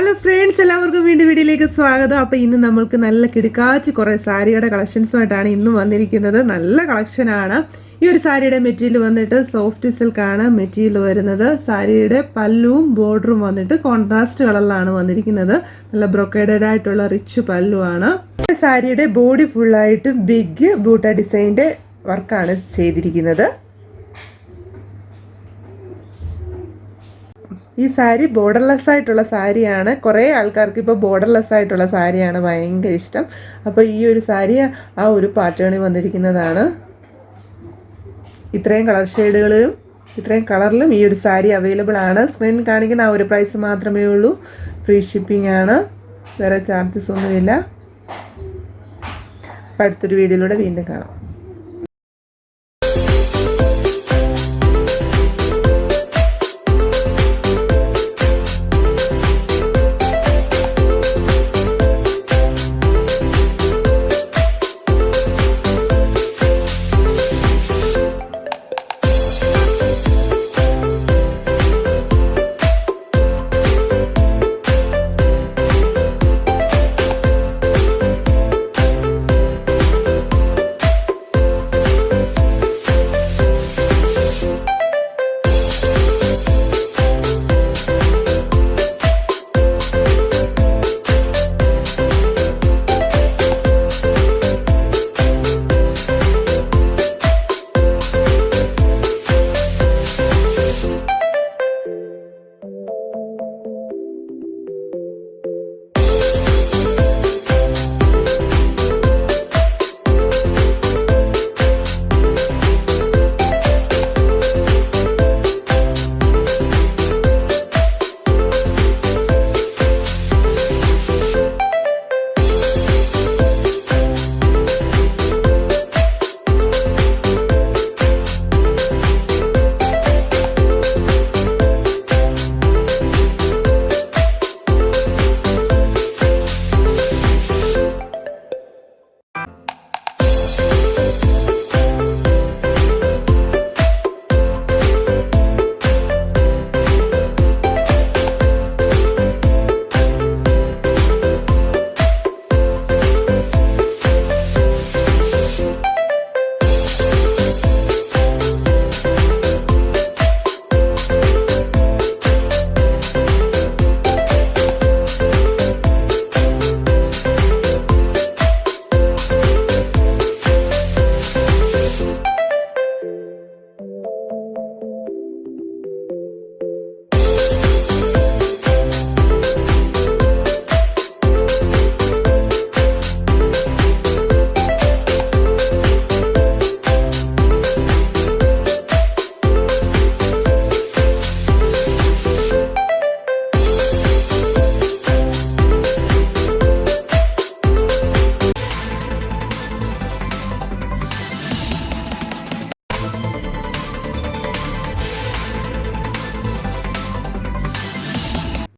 Hello friends എല്ലാവർക്കും വീണ്ടും വീഡിയോയിലേക്ക് സ്വാഗതം. അപ്പോൾ ഇന്ന് നമ്മൾക്ക് നല്ല കിടുക്കാച്ച് കുറേ സാരിയുടെ കളക്ഷൻസുമായിട്ടാണ് ഇന്ന് വന്നിരിക്കുന്നത്. നല്ല കളക്ഷനാണ് ഈ ഒരു സാരിയുടെ മെറ്റീരിയൽ വന്നിട്ട് സോഫ്റ്റ് സിൽക്കാണ് മെറ്റീരിയൽ വരുന്നത്. സാരിയുടെ പല്ലുവും ബോർഡറും വന്നിട്ട് കോൺട്രാസ്റ്റ് കളറിലാണ് വന്നിരിക്കുന്നത്. നല്ല ബ്രൊക്കേഡഡ് ആയിട്ടുള്ള റിച്ച് പല്ലുവാണ് സാരിയുടെ ബോഡി ഫുള്ളായിട്ട് ബിഗ് ബൂട്ട ഡിസൈന്റെ വർക്കാണ് ചെയ്തിരിക്കുന്നത്. ഈ സാരി ബോർഡർലെസ് ആയിട്ടുള്ള സാരിയാണ്. കുറേ ആൾക്കാർക്ക് ഇപ്പോൾ ബോർഡർലെസ് ആയിട്ടുള്ള സാരിയാണ് ഭയങ്കര ഇഷ്ടം. അപ്പോൾ ഈ ഒരു സാരി ആ ഒരു പാറ്റേണിൽ വന്നിരിക്കുന്നതാണ്. ഇത്രയും കളർ ഷെയ്ഡുകളിലും ഇത്രയും കളറിലും ഈ ഒരു സാരി അവൈലബിൾ ആണ്. സ്ക്രീൻ കാണിക്കുന്ന ആ ഒരു പ്രൈസ് മാത്രമേ ഉള്ളൂ. ഫ്രീ ഷിപ്പിംഗ് ആണ്. വേറെ ചാർജസ് ഒന്നുമില്ല. അടുത്തൊരു വീഡിയോയിലൂടെ വീണ്ടും കാണാം.